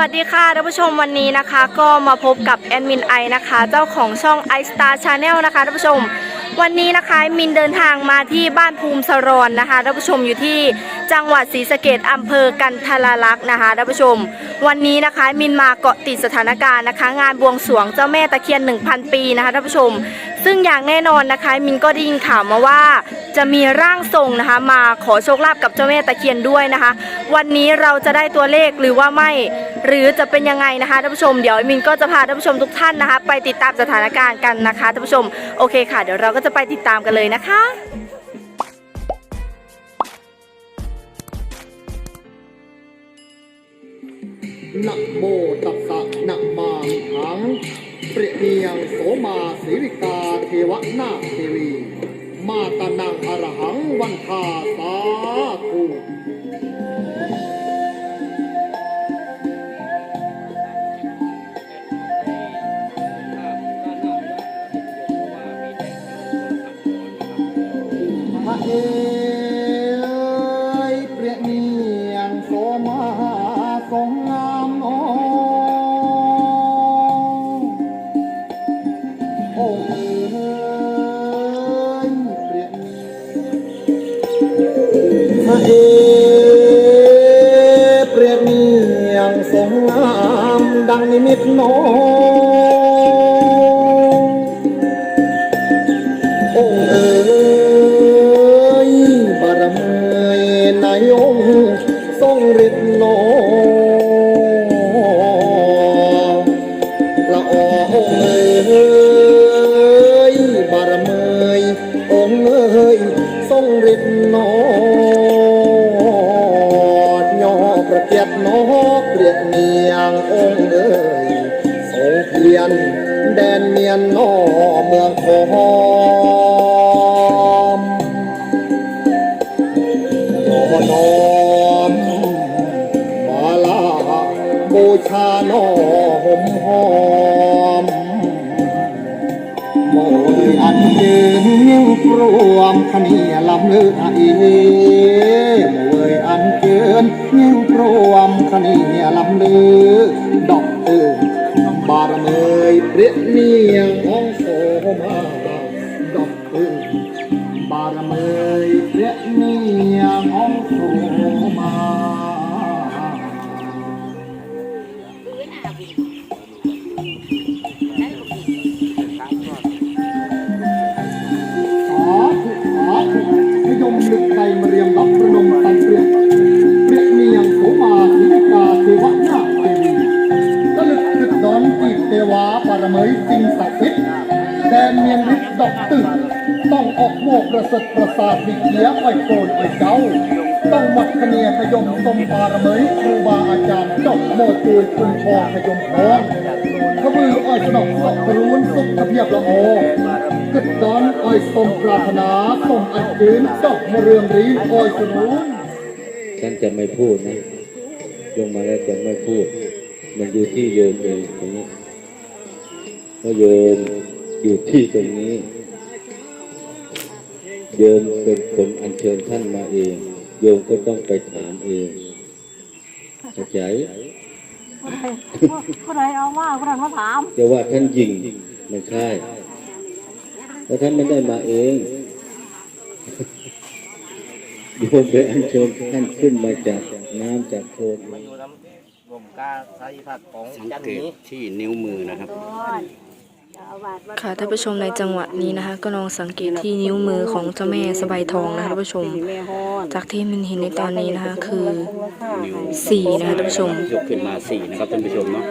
วัสดีค่ะท่านผู้ชมวันนี้นะคะ ก็มาพบกับแอดมินไอนะคะ เจ้าของช่อง i Star Channel นะคะท่านผู้ชม วันนี้นะคะมินเดินทางมาที่บ้านภูมิสรอนนะคะท่านผู้ชมอยู่ที่จังหวัดศรีสะเกดอำเภอกันทราลักษณ์นะคะท่านผู้ชม วันนี้นะคะมินมาเกาะติดสถานการณ์นะคะ งานบวงสรวงเจ้าแม่ตะเคียน 1,000 ปีนะคะท่านผู้ชม ซึ่งอย่างแน่นอนนะคะมินก็ได้ยินข่าวมาว่า จะมีร่างทรงนะคะ มาขอโชคลาภกับเจ้าแม่ตะเคียนด้วยนะคะ วันนี้เราจะได้ตัวเลขหรือว่าไม่ หรือจะเป็นยังไงนะคะท่านผู้ชมเดี๋ยวมินก็จะพาท่านผู้ชมทุกท่านนะคะ ไปติดตามสถานการณ์กันนะคะท่านผู้ชมโอเคค่ะ เดี๋ยวเราก็จะไปติดตามกันเลยนะคะนะโมตัสสะนะมามิหัง เปรียเนียงโสมาสีวิกาเทวนาเทวี มาตานังอรหังวันทาสา ទេព្រះនាងសង្ហាមដាំងនិមិត្តនោអូអើយបារមីណាយងសងរិទ្ធនោល្អអូអើយបារមីអូអើយសងរិទ្ធនោ น แดนเมียนนอเมืองคอมยอนอมมาลาบูชานอหมหอมโมยอันเจินยิ่งรวมขณีลำเลืออีโมยอันเจินยิ่งรวมขณีลำเลือดอกเออ ក្នុងបារមីព្រះនាងអង្គសូមដល់ពើបារមីព្រះ ต้องออกโมกประสริฐประสาทดิเกียไอโกนไอเจ้า ต้องมัดคเนียขยมสมปารเมยครูบาอาจารย์ดอกโมตูยคุณทองขยมพรขมืออ้อยสนอกสอกรุนสุขเพียบละโอกึดดอนอ้อยสมปรารถนาสมอันยืนดอกมะเรืองรีอ้อยสนุนฉันจะไม่พูดนะลงมาแล้วจะไม่พูด มันอยู่ที่โยมเองตรงนี้เพราะโยมอยู่ที่ตรงนี้ โยมเป็นคนอัญเชิญท่านมาเอง โยมก็ต้องไปถามเองเข้าใจผู้ใดเอามาผู้ใดมาถามจะว่าท่านยิงไม่ใช่เพราะท่านไม่ได้มาเองโยมไปอัญเชิญท่านขึ้นมาจากน้ำจากโคลนมาอยู่น้ำรวมกาสายผักของสังจันเกตนี้ที่นิ้วมือนะครับ ค่ะท่านผู้ชมในจังหวะนี้นะคะก็ลองสังเกตที่นิ้วมือของเจ้าแม่สบายทองนะคะท่านผู้ชม จากที่มันเห็นในตอนนี้นะคะคือนิ้วสี่นะคะท่านผู้ชมยกขึ้นมาสี่นะครับท่านผู้ชมเนาะ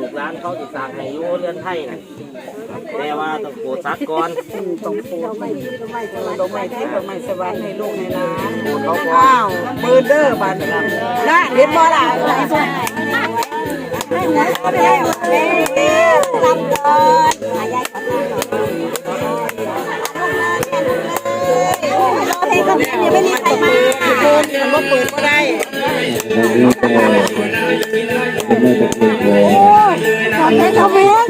ลูกร้านเขาจะสั่งให้อยูเรือนไทยน่ะแต่ว่าต้องโกซักก่อนต้องพูดไม่ไม่สวัสดิ์ไม่ทิพย์ไม่สวัสดิ์ให้ลูกให้หลานเขาก่อนอ้าวมือเด้อบัดนะเห็นบ่ล่ะให้หมดแล้วเด้อลำก่อนอายายขอทานหน่อยรอเพลงก็ยังไม่มีใครมาเดินมันบ่เปิดก็ได้วันนี้ก็เป็นแม่ตะเคียนทองขอ เพลงขอเพลง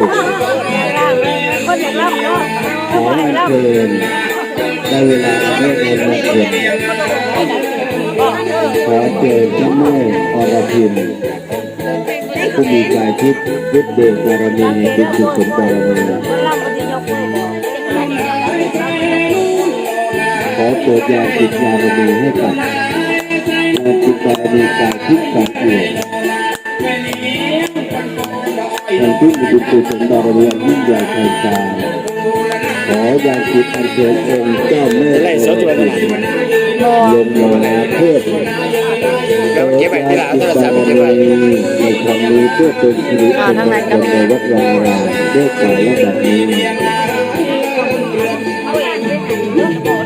คนอยากรับเนาะขออัญเชิญได้เวลาเรียกเงินเขียนขอเชิญเจ้าแม่อรพิน ผู้มีกายทิพย์ยุดเดชบารมีบุญกุศลบารมีเราก็จะยกเลยบอกขอโปรดญาจิตบารมีให้กับญาจิตบารมีกายทิพย์กายเอกในที่มีบุญกุศลบารมีอันยิ่งใหญ่ไพศาลขอญาจิตอันเชิญองค์เจ้าแม่ไล่สดตัวนั้นลงมาเพื่อ เราเก็บไว้ที่ร้านโทรศัพท์เก็บไว้ในครั้งนี้เพื่อเป็นสิริมงคลในวัดวารามด้วยการและแบบนี้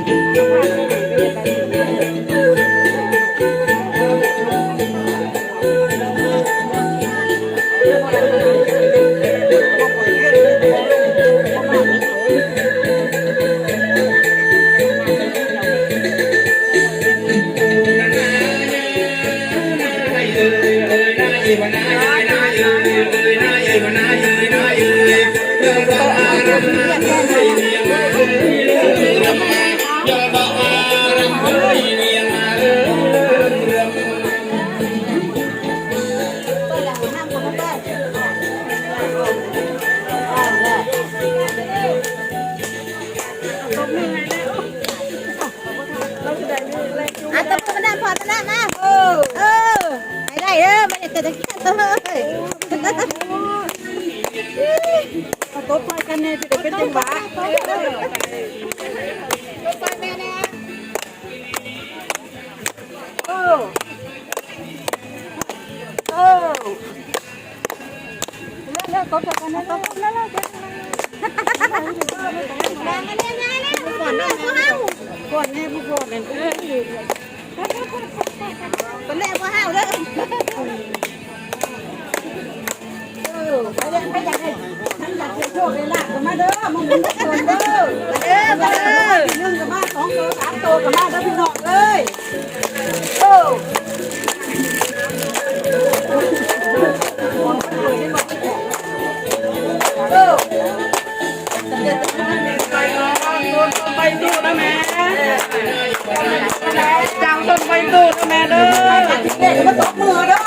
อะตบมือมาหน้าพอมาหน้ามาเออเออให้ได้เด้อมัน จะเกิดตะกี้เลยตบไปกันเนี่ยจะเป็นจังหวะตบไปแม่นะโอ้โอ้เลิ คได้ลาบกันมาเด้อมึงมึงมาเด้อเด้อมาเด้อหนึ่งกับมาสองตัวสามตัวกับมาเด้อพี่น้องเลยโอ้โอ้ไปตู้นะแม่จังต้นไปตู้นะแม่เด้อเด็กมาตบมือเด้อ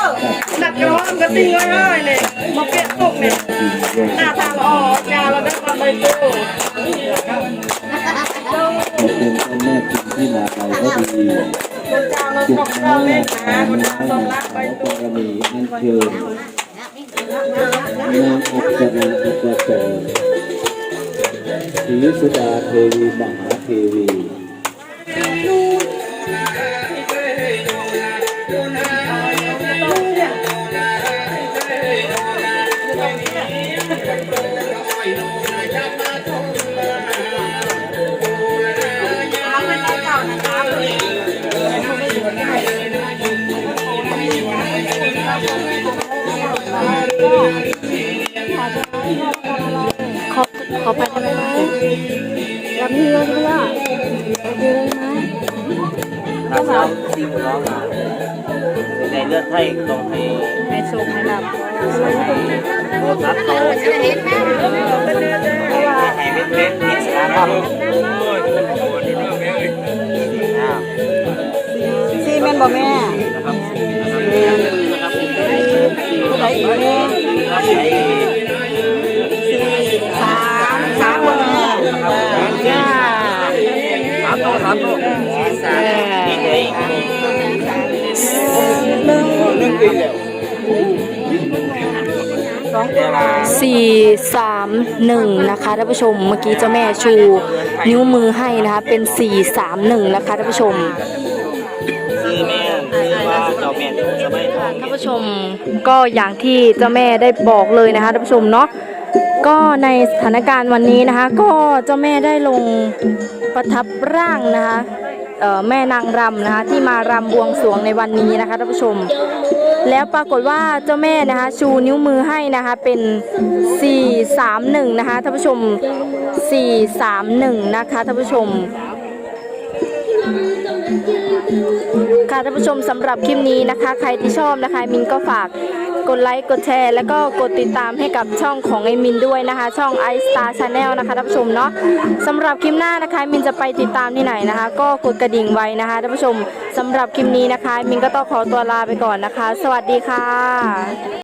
นัดย้อนกระติ้งไว้เลยเนี่ยมาเปลี่ยนตุกเนี่ย ที่มาไปก็ดีคนจางเราจิตตกน้อเราเล่นนะคุณเจางต้องรักไปตัวมีอันเชิญนางอัจฉริยะประเสริฐศรีสุดาเทวีมหาเทวี อขอไปได้ไหมคะรับมือเพื่อรับมือไหมถ้าเราตีมือร้องมาในเลือดไทยต้องให้ให้โชคให้ลาบโทรศัพท์เขาให้เป็นเป็นพิจารณาซีเมนบ่แม่นะครับผู้ใดอีกแม่ ใช้ สี่สามหนึ่งนะคะท่านผู้ชมเมื่อกี้เจ้าแม่ชูนิ้วมือให้นะคะ เป็นสี่สามหนึ่งนะคะท่านผู้ชมซื้อแม่ซื้อว่าเจ้าแม่สบายทองท่านผู้ชมก็อย่างที่เจ้าแม่ได้บอกเลยนะคะท่านผู้ชมเนาะก็ในสถานการณ์วันนี้นะคะ ก็เจ้าแม่ได้ลง ประทับร่างนะคะแม่นางรำนะคะที่มารำบวงสรวงในวันนี้นะคะท่านผู้ชม แล้วปรากฏว่าเจ้าแม่นะคะชูนิ้วมือให้นะคะเป็น 431นะคะท่านผู้ชม 431นะคะท่านผู้ชมค่ะท่านผู้ชมสำหรับคลิปนี้นะคะ ใครที่ชอบนะคะมินก็ฝาก กดไลค์กดแชร์ แล้วก็กดติดตามให้กับช่องของไอมินด้วยนะคะ ช่อง i Star Channel นะคะท่านผู้ชมเนาะสำหรับคลิปหน้านะคะมินจะไปติดตามที่ไหนนะคะ ก็กดกระดิ่งไว้นะคะท่านผู้ชมสำหรับคลิปนี้นะคะ มินก็ต้องขอตัวลาไปก่อนนะคะ สวัสดีค่ะ